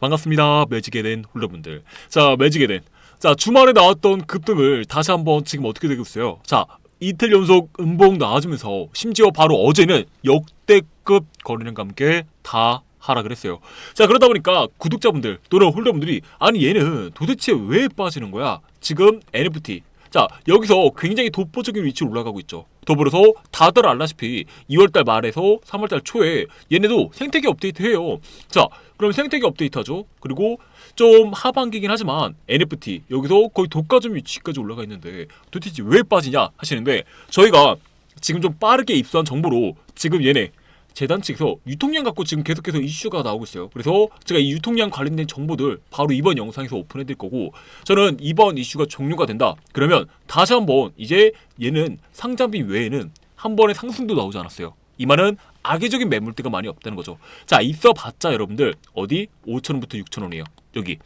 반갑습니다. 매직에 된 홀러분들. 자, 매직에 된. 자, 주말에 나왔던 급등을 다시 한번 지금 어떻게 되고 있어요? 자, 이틀 연속 음봉 나와주면서 심지어 바로 어제는 역대급 거래량과 함께 다 하락을 했어요. 자, 그러다 보니까 구독자분들 또는 홀더분들이 아니 얘는 도대체 왜 빠지는 거야? 지금 NFT 자 여기서 굉장히 독보적인 위치로 올라가고 있죠. 더불어서 다들 알다시피 2월달 말에서 3월달 초에 얘네도 생태계 업데이트해요. 자 그럼 생태계 업데이트하죠. 그리고 좀 하반기긴 하지만 NFT 여기서 거의 독과점 위치까지 올라가 있는데 도대체 왜 빠지냐 하시는데 저희가 지금 좀 빠르게 입수한 정보로 지금 얘네 재단 측에서 유통량 갖고 지금 계속해서 이슈가 나오고 있어요. 그래서 제가 이 유통량 관련된 정보들 바로 이번 영상에서 오픈해 드릴 거고 저는 이번 이슈가 종료가 된다. 그러면 다시 한번 이제 얘는 상장비 외에는 한 번의 상승도 나오지 않았어요. 이 말은 악의적인 매물대가 많이 없다는 거죠. 자, 있어봤자 여러분들 어디 5천원부터 6천원이에요. 여기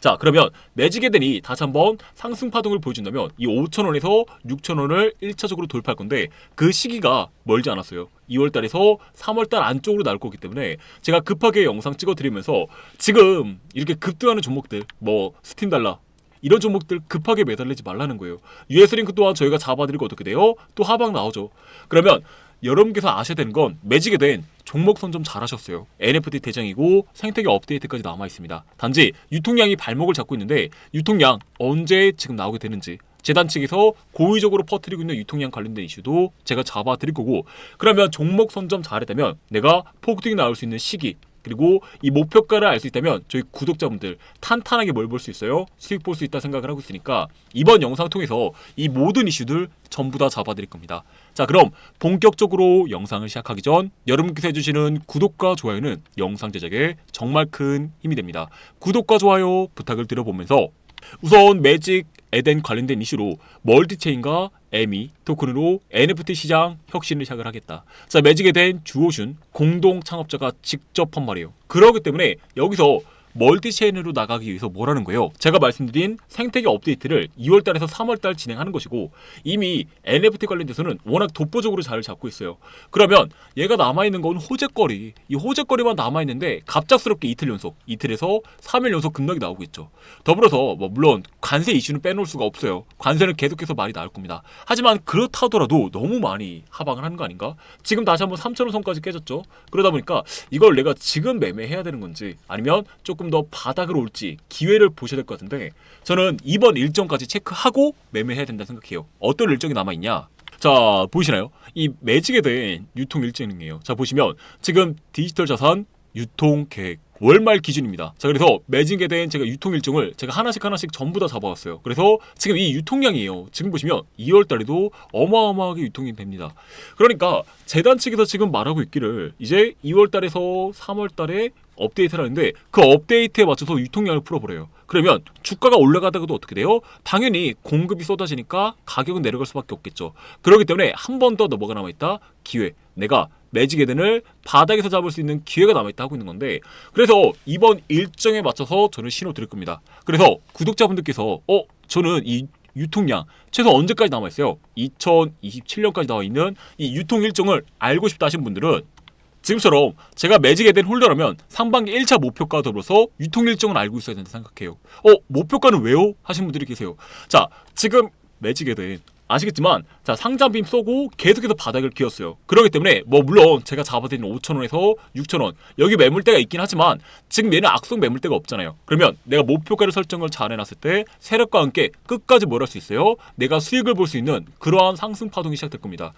자 그러면 매직에 대니 다시 한번 상승 파동을 보여준다면 이 5천원에서 6천원을 1차적으로 돌파할 건데 그 시기가 멀지 않았어요. 2월달에서 3월달 안쪽으로 나올 거기 때문에 제가 급하게 영상 찍어드리면서 지금 이렇게 급등하는 종목들 뭐 스팀달러 이런 종목들 급하게 매달리지 말라는 거예요. US링크 또한 저희가 잡아드리고 어떻게 돼요? 또 하방 나오죠. 그러면 여러분께서 아셔야 되는 건 매직에 된 종목 선점 잘하셨어요. NFT 대장이고 생태계 업데이트까지 남아 있습니다. 단지 유통량이 발목을 잡고 있는데 유통량 언제 지금 나오게 되는지 재단 측에서 고의적으로 퍼뜨리고 있는 유통량 관련된 이슈도 제가 잡아드릴 거고 그러면 종목 선점 잘했다면 내가 폭등이 나올 수 있는 시기 그리고 이 목표가를 알 수 있다면 저희 구독자분들 탄탄하게 뭘 볼 수 있어요? 수익 볼 수 있다 생각을 하고 있으니까 이번 영상 통해서 이 모든 이슈들 전부 다 잡아드릴 겁니다. 자 그럼 본격적으로 영상을 시작하기 전 여러분께서 해주시는 구독과 좋아요는 영상 제작에 정말 큰 힘이 됩니다. 구독과 좋아요 부탁을 드려보면서 우선 매직 에덴 관련된 이슈로 멀티체인과 에미 토큰으로 NFT 시장 혁신을 시작을 하겠다. 자 매직 에덴 주호준 공동 창업자가 직접 한 말이에요. 그러기 때문에 여기서 멀티체인으로 나가기 위해서 뭐라는 거예요? 제가 말씀드린 생태계 업데이트를 2월달에서 3월달 진행하는 것이고 이미 NFT 관련돼서는 워낙 독보적으로 잘 잡고 있어요. 그러면 얘가 남아있는 건 호재거리. 이 호재거리만 남아있는데 갑작스럽게 이틀 연속, 이틀에서 3일 연속 급락이 나오고 있죠. 더불어서 뭐 물론 관세 이슈는 빼놓을 수가 없어요. 관세는 계속해서 말이 나올 겁니다. 하지만 그렇다 하더라도 너무 많이 하방을 하는 거 아닌가? 지금 다시 한번 3천원 선까지 깨졌죠. 그러다 보니까 이걸 내가 지금 매매해야 되는 건지 아니면 조금 조금 더 바닥으로 올지 기회를 보셔야 될 것 같은데 저는 이번 일정까지 체크하고 매매해야 된다 생각해요. 어떤 일정이 남아 있냐? 자 보이시나요? 이 매직에 대한 유통 일정이에요. 자 보시면 지금 디지털 자산 유통 계획 월말 기준입니다. 자 그래서 매직에 대한 제가 유통 일정을 제가 하나씩 하나씩 전부 다 잡아왔어요. 그래서 지금 이 유통량이에요. 지금 보시면 2월 달에도 어마어마하게 유통이 됩니다. 그러니까 재단 측에서 지금 말하고 있기를 이제 2월 달에서 3월 달에 업데이트를 하는데 그 업데이트에 맞춰서 유통량을 풀어버려요. 그러면 주가가 올라가다가도 어떻게 돼요? 당연히 공급이 쏟아지니까 가격은 내려갈 수밖에 없겠죠. 그렇기 때문에 한 번 더 넘어가 남아있다 기회. 내가 매직 에덴을 바닥에서 잡을 수 있는 기회가 남아있다 하고 있는 건데 그래서 이번 일정에 맞춰서 저는 신호 드릴 겁니다. 그래서 구독자분들께서 어 저는 이 유통량 최소 언제까지 남아 있어요? 2027년까지 나와 있는 이 유통 일정을 알고 싶다 하신 분들은 지금처럼 제가 매직에 된 홀더라면 상반기 1차 목표가 더불어서 유통 일정을 알고 있어야 된다 생각해요. 어, 목표가는 왜요? 하신 분들이 계세요. 자, 지금 매직에 된 아시겠지만 자 상장빔 쏘고 계속해서 바닥을 기었어요. 그렇기 때문에 뭐 물론 제가 잡아드린 5천원에서 6천원 여기 매물대가 있긴 하지만 지금 얘는 악성 매물대가 없잖아요. 그러면 내가 목표가를 설정을 잘 해놨을 때 세력과 함께 끝까지 뭘 할 수 있어요? 내가 수익을 볼 수 있는 그러한 상승 파동이 시작될 겁니다.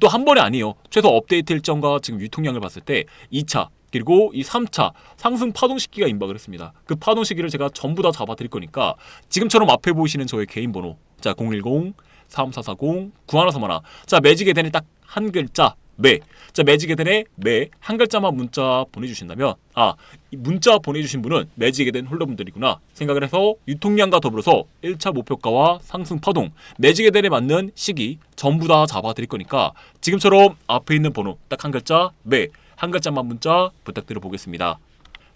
또한 번이 아니에요. 최소 업데이트 일정과 지금 유통량을 봤을 때 2차 그리고 이 3차 상승 파동 시기가 임박을 했습니다. 그 파동 시기를 제가 전부 다 잡아 드릴 거니까 지금처럼 앞에 보이시는 저의 개인 번호 자 010 3440 9131자 매직에 대해 딱 한 글자 매. 자, 매직에 대해 매 한 글자만 문자 보내주신다면 아 문자 보내주신 분은 매직에 된 홀더분들이구나 생각을 해서 유통량과 더불어서 1차 목표가와 상승 파동 매직에 대해 맞는 시기 전부 다 잡아드릴 거니까 지금처럼 앞에 있는 번호 딱 한 글자 매 한 글자만 문자 부탁드려 보겠습니다.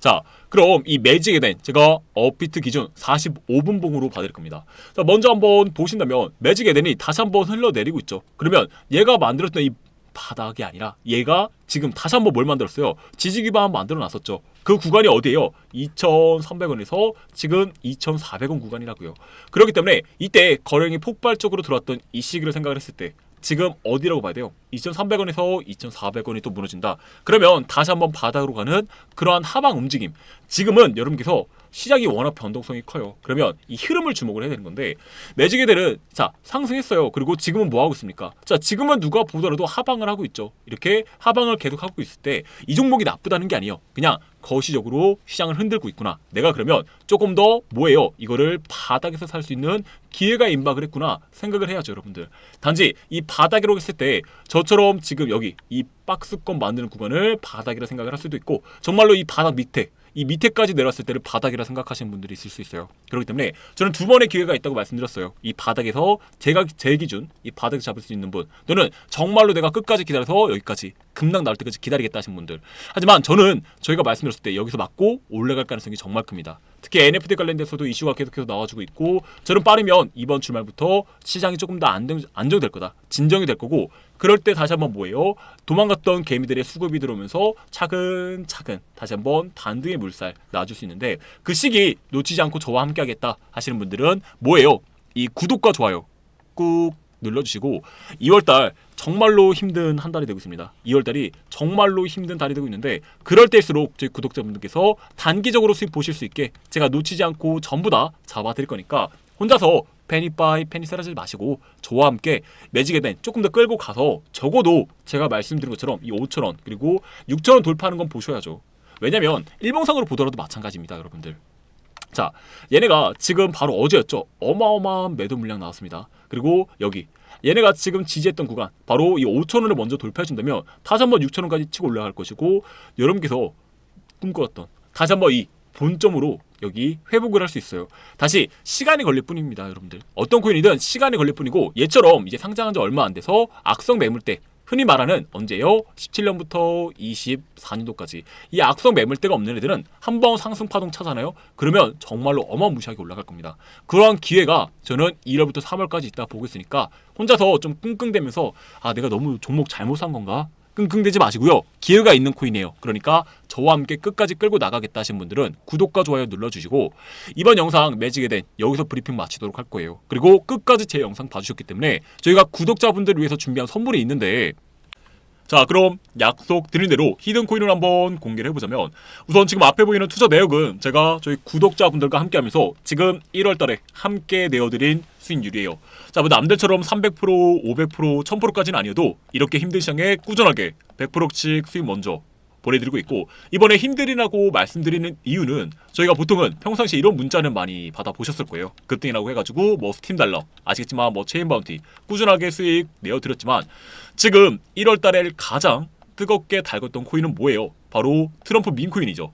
자, 그럼 이 매직에 대한 제가 업비트 기준 45분 봉으로 받을 겁니다. 자, 먼저 한번 보신다면 매직 에덴이 다시 한번 흘러내리고 있죠. 그러면 얘가 만들었던 이 바닥이 아니라 얘가 지금 다시 한번 뭘 만들었어요? 지지 기반 만들어 놨었죠. 그 구간이 어디예요? 2,300원에서 지금 2,400원 구간이라고요. 그렇기 때문에 이때 거래량이 폭발적으로 들어왔던 이 시기를 생각을 했을 때 지금 어디라고 봐야 돼요? 2,300원에서 2,400원이 또 무너진다. 그러면 다시 한번 바닥으로 가는 그러한 하방 움직임. 지금은 여러분께서 시장이 워낙 변동성이 커요. 그러면 이 흐름을 주목을 해야 되는 건데 매직에들은 자 상승했어요. 그리고 지금은 뭐 하고 있습니까? 자 지금은 누가 보더라도 하방을 하고 있죠. 이렇게 하방을 계속 하고 있을 때 이 종목이 나쁘다는 게 아니에요. 그냥 거시적으로 시장을 흔들고 있구나. 내가 그러면 조금 더 뭐예요? 이거를 바닥에서 살 수 있는 기회가 임박을 했구나 생각을 해야죠, 여러분들. 단지 이 바닥이라고 했을 때 저처럼 지금 여기 이 박스권 만드는 구간을 바닥이라 생각을 할 수도 있고 정말로 이 바닥 밑에 이 밑에까지 내려왔을 때를 바닥이라 생각하시는 분들이 있을 수 있어요. 그렇기 때문에 저는 두 번의 기회가 있다고 말씀드렸어요. 이 바닥에서 제가 제 기준 이 바닥에서 잡을 수 있는 분 또는 정말로 내가 끝까지 기다려서 여기까지 급락 나올 때까지 기다리겠다 하신 분들. 하지만 저는 저희가 말씀드렸을 때 여기서 맞고 올라갈 가능성이 정말 큽니다. 특히 NFT 관련돼서도 이슈가 계속해서 나와주고 있고 저는 빠르면 이번 주말부터 시장이 조금 더 안정, 안정될 거다. 진정이 될 거고 그럴 때 다시 한번 뭐예요? 도망갔던 개미들의 수급이 들어오면서 차근차근 다시 한번 단등의 물살 놔줄 수 있는데 그 시기 놓치지 않고 저와 함께 하겠다 하시는 분들은 뭐예요? 이 구독과 좋아요 꾹 눌러주시고 2월달 정말로 힘든 한 달이 되고 있습니다. 2월달이 정말로 힘든 달이 되고 있는데 그럴 때일수록 저희 구독자분들께서 단기적으로 수익 보실 수 있게 제가 놓치지 않고 전부 다 잡아드릴 거니까 혼자서 패니바이 패니 쓰라지 마시고 저와 함께 매직에 된 조금 더 끌고 가서 적어도 제가 말씀드린 것처럼 이 5천원 그리고 6천원 돌파하는 건 보셔야죠. 왜냐면 일봉상으로 보더라도 마찬가지입니다, 여러분들. 자, 얘네가 지금 바로 어제였죠. 어마어마한 매도 물량 나왔습니다. 그리고 여기 얘네가 지금 지지했던 구간 바로 이 5천 원을 먼저 돌파해 준다면 다시 한번 6천 원까지 치고 올라갈 것이고 여러분께서 꿈꿔왔던 다시 한번 이 본점으로 여기 회복을 할 수 있어요. 다시 시간이 걸릴 뿐입니다, 여러분들. 어떤 코인이든 시간이 걸릴 뿐이고 얘처럼 이제 상장한 지 얼마 안 돼서 악성 매물대 흔히 말하는 언제요? 17년부터 24년도까지 이 악성 매물대가 없는 애들은 한 번 상승 파동 차잖아요. 그러면 정말로 어마무시하게 올라갈 겁니다. 그러한 기회가 저는 1월부터 3월까지 있다 보고 있으니까 혼자서 좀 끙끙대면서 아 내가 너무 종목 잘못 산 건가? 끙끙대지 마시고요. 기회가 있는 코인이에요. 그러니까 저와 함께 끝까지 끌고 나가겠다 하신 분들은 구독과 좋아요 눌러주시고 이번 영상 매직에 된 여기서 브리핑 마치도록 할 거예요. 그리고 끝까지 제 영상 봐주셨기 때문에 저희가 구독자분들을 위해서 준비한 선물이 있는데 자 그럼 약속 드린 대로 히든 코인을 한번 공개를 해보자면 우선 지금 앞에 보이는 투자 내역은 제가 저희 구독자분들과 함께 하면서 지금 1월달에 함께 내어드린 수익률이에요. 자뭐 남들처럼 300% 500% 1000%까지는 아니어도 이렇게 힘든 시장에 꾸준하게 100%씩 수익 먼저 보내드리고 있고 이번에 힘들이라고 말씀드리는 이유는 저희가 보통은 평상시에 이런 문자는 많이 받아보셨을 거예요 급등이라고 해가지고 뭐 스팀 달러 아시겠지만 뭐 체인 바운티 꾸준하게 수익 내어드렸지만 지금 1월달에 가장 뜨겁게 달궜던 코인은 뭐예요? 바로 트럼프 민코인이죠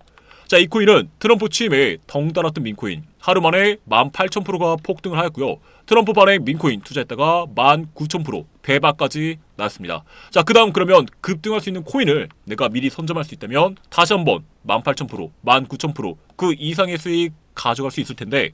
자, 이 코인은 트럼프 취임에 덩달았던 민코인. 하루 만에 18,000%가 폭등을 하였고요. 트럼프 반의 민코인 투자했다가 19,000% 대박까지 났습니다. 자, 그 다음 그러면 급등할 수 있는 코인을 내가 미리 선점할 수 있다면 다시 한번 18,000%, 19,000%그 이상의 수익 가져갈 수 있을 텐데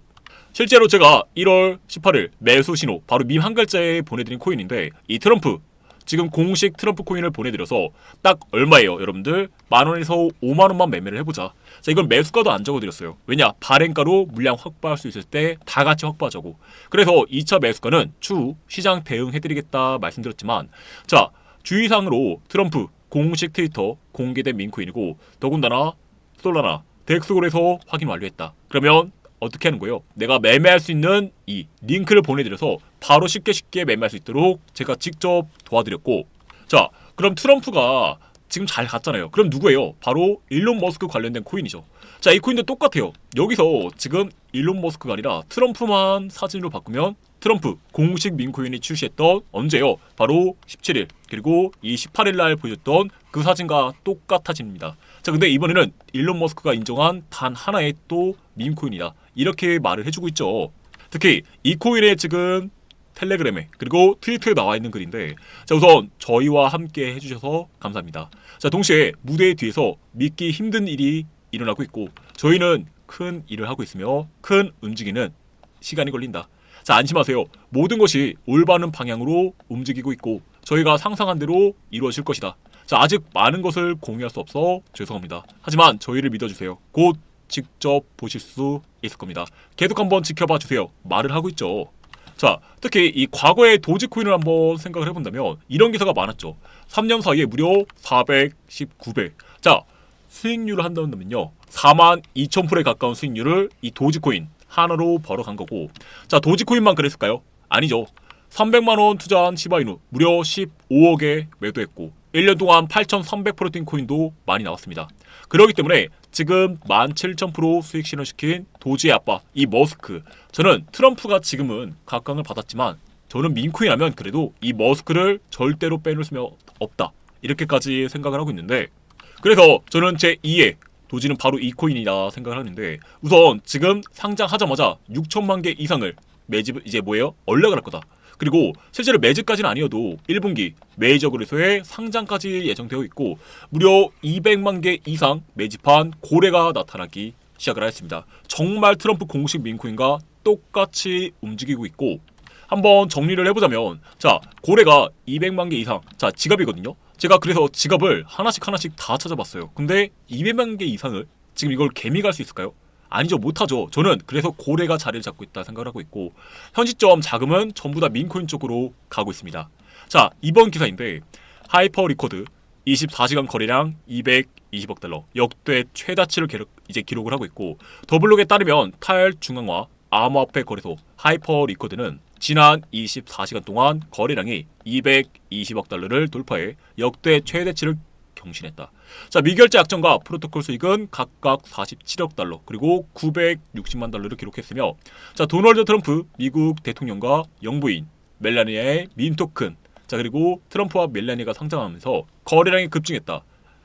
실제로 제가 1월 18일 매수 신호 바로 밈 한 글자에 보내드린 코인인데 이 트럼프 지금 공식 트럼프 코인을 보내드려서 딱 얼마예요, 여러분들? 만 원에서 5만 원만 매매를 해보자. 자, 이건 매수가도 안 적어드렸어요. 왜냐, 발행가로 물량 확보할 수 있을 때 다 같이 확보하자고. 그래서 2차 매수가는 추후 시장 대응해드리겠다 말씀드렸지만, 자, 주의사항으로 트럼프 공식 트위터 공개된 민코인이고 더군다나 솔라나 덱스골에서 확인 완료했다. 그러면 어떻게 하는 거예요? 내가 매매할 수 있는 이 링크를 보내드려서 바로 쉽게 쉽게 매매할 수 있도록 제가 직접 도와드렸고 자 그럼 트럼프가 지금 잘 갔잖아요. 그럼 누구예요? 바로 일론 머스크 관련된 코인이죠. 자, 이 코인도 똑같아요. 여기서 지금 일론 머스크가 아니라 트럼프만 사진으로 바꾸면 트럼프 공식 민코인이 출시했던 언제요? 바로 17일 그리고 이 18일 날 보여줬던 그 사진과 똑같아집니다. 자, 근데 이번에는 일론 머스크가 인정한 단 하나의 또 밈코인이다. 이렇게 말을 해주고 있죠. 특히 이 코인에 지금 텔레그램에 그리고 트위터에 나와 있는 글인데 자 우선 저희와 함께 해주셔서 감사합니다. 자 동시에 무대 뒤에서 믿기 힘든 일이 일어나고 있고 저희는 큰 일을 하고 있으며 큰 움직이는 시간이 걸린다. 자 안심하세요. 모든 것이 올바른 방향으로 움직이고 있고 저희가 상상한 대로 이루어질 것이다. 자, 아직 많은 것을 공유할 수 없어 죄송합니다. 하지만 저희를 믿어주세요. 곧 직접 보실 수 있을 겁니다. 계속 한번 지켜봐 주세요. 말을 하고 있죠. 자, 특히 이 과거의 도지코인을 한번 생각을 해본다면 이런 기사가 많았죠. 3년 사이에 무려 419배. 자, 수익률을 한다면요. 4만 2천 프로에 가까운 수익률을 이 도지코인 하나로 벌어간 거고. 자, 도지코인만 그랬을까요? 아니죠. 300만 원 투자한 시바이누 무려 15억에 매도했고 1년 동안 8,300%뛴 코인도 많이 나왔습니다. 그렇기 때문에 지금 17,000% 수익 실현시킨 도지의 아빠 이 머스크 저는 트럼프가 지금은 각광을 받았지만 저는 민코인 하면 그래도 이 머스크를 절대로 빼놓을 수 없다 이렇게까지 생각을 하고 있는데 그래서 저는 제 2의 도지는 바로 이 코인이다 생각을 하는데 우선 지금 상장하자마자 6천만 개 이상을 매집 이제 뭐예요? 할 거다. 그리고 실제로 매집까지는 아니어도 1분기 메이저 거래소에 상장까지 예정되어 있고 무려 200만 개 이상 매집한 고래가 나타나기 시작을 하였습니다. 정말 트럼프 공식 민코인과 똑같이 움직이고 있고 한번 정리를 해보자면 자 고래가 200만 개 이상 자 지갑이거든요. 제가 그래서 지갑을 하나씩 하나씩 다 찾아봤어요. 근데 200만 개 이상을 지금 이걸 개미 갈 수 있을까요? 아니죠. 못하죠. 저는 그래서 고래가 자리를 잡고 있다 생각을 하고 있고 현 시점 자금은 전부 다 민코인 쪽으로 가고 있습니다. 자 이번 기사인데 하이퍼 리코드 24시간 거래량 220억 달러 역대 최다치를 기록, 이제 기록을 하고 있고 더블록에 따르면 탈중앙화 암호화폐 거래소 하이퍼 리코드는 지난 24시간 동안 거래량이 220억 달러를 돌파해 역대 최대치를 경신했다. 자 미결제 약정과 프로토콜 수익은 각각 47억 달러 그리고 960만 달러를 기록했으며 자 도널드 트럼프 미국 대통령과 영부인 멜라니아의 민 토큰 자 그리고 트럼프와 멜라니아가 상장하면서 거래량이 급증했다.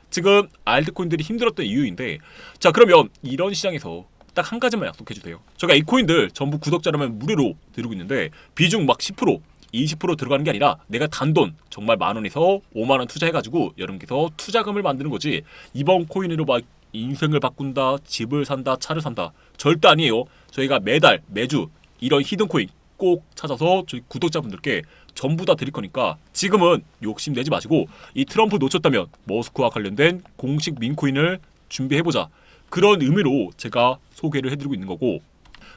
지금 알트코인들이 힘들었던 이유인데 자 그러면 이런 시장에서 딱 한 가지만 약속해 주세요. 저희가 이 코인들 전부 구독자라면 무료로 드리고 있는데 비중 막 10%, 20% 들어가는 게 아니라 내가 단돈 정말 만 원에서 5만 원 투자해가지고 여러분께서 투자금을 만드는 거지. 이번 코인으로 막 인생을 바꾼다, 집을 산다, 차를 산다. 절대 아니에요. 저희가 매달 매주 이런 히든 코인 꼭 찾아서 저희 구독자분들께 전부 다 드릴 거니까 지금은 욕심 내지 마시고 이 트럼프 놓쳤다면 머스크와 관련된 공식 민코인을 준비해보자. 그런 의미로 제가 소개를 해드리고 있는 거고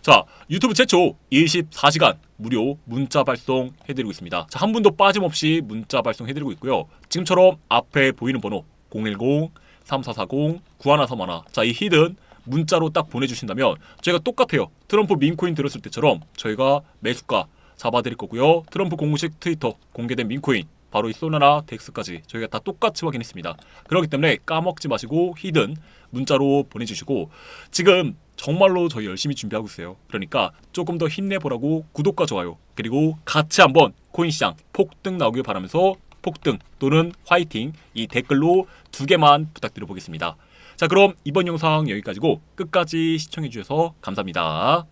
자 유튜브 최초 24시간 무료 문자 발송 해드리고 있습니다. 자, 한 분도 빠짐없이 문자 발송 해드리고 있고요. 지금처럼 앞에 보이는 번호 010-3440-9131 자, 이 히든 문자로 딱 보내주신다면 저희가 똑같아요. 트럼프 민코인 들었을 때처럼 저희가 매수가 잡아드릴 거고요. 트럼프 공식 트위터 공개된 민코인 바로 이 소나나 덱스까지 저희가 다 똑같이 확인했습니다. 그렇기 때문에 까먹지 마시고 히든 문자로 보내주시고 지금 정말로 저희 열심히 준비하고 있어요. 그러니까 조금 더 힘내보라고 구독과 좋아요 그리고 같이 한번 코인 시장 폭등 나오길 바라면서 폭등 또는 화이팅 이 댓글로 두 개만 부탁드려 보겠습니다. 자 그럼 이번 영상 여기까지고 끝까지 시청해 주셔서 감사합니다.